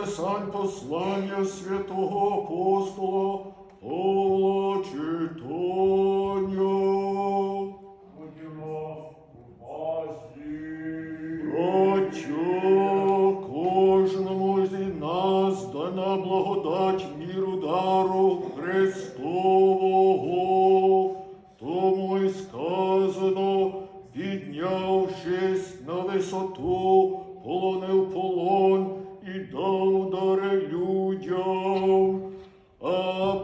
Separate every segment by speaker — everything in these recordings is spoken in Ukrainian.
Speaker 1: Писань послання святого апостола Павла читання.
Speaker 2: У.
Speaker 1: Отче, кожному з нас дана благодать міру дару Христового. Тому й сказано, піднявшись на висоту, полонив полон і дав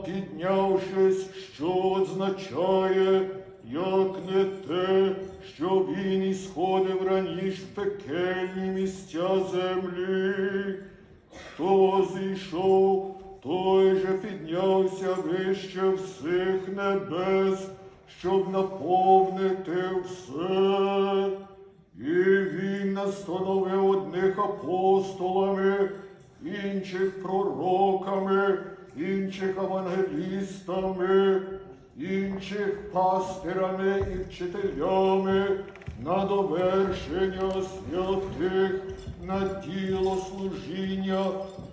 Speaker 1: піднявшись, що означає, як не те, що він ісходив раніше в пекельні місця землі. Хто зійшов, той же піднявся вище всіх небес, щоб наповнити все. І він настановив одних апостолами, інших пророками, інших евангелістами, інших пастирами і вчителями на довершення святих, на діло служіння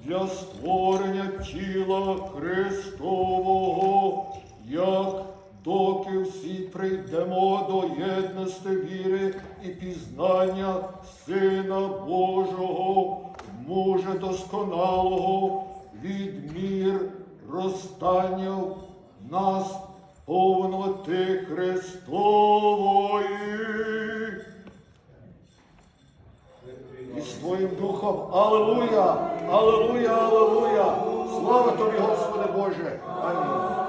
Speaker 1: для створення тіла Христового, як доки всі прийдемо до єдності віри і пізнання Сина Божого, мужа досконалого, розстання в нас повноти Христової. І своїм духом. Аллилуйя! Аллилуйя, Аллилуйя! Слава тобі, Господи Боже! Амінь.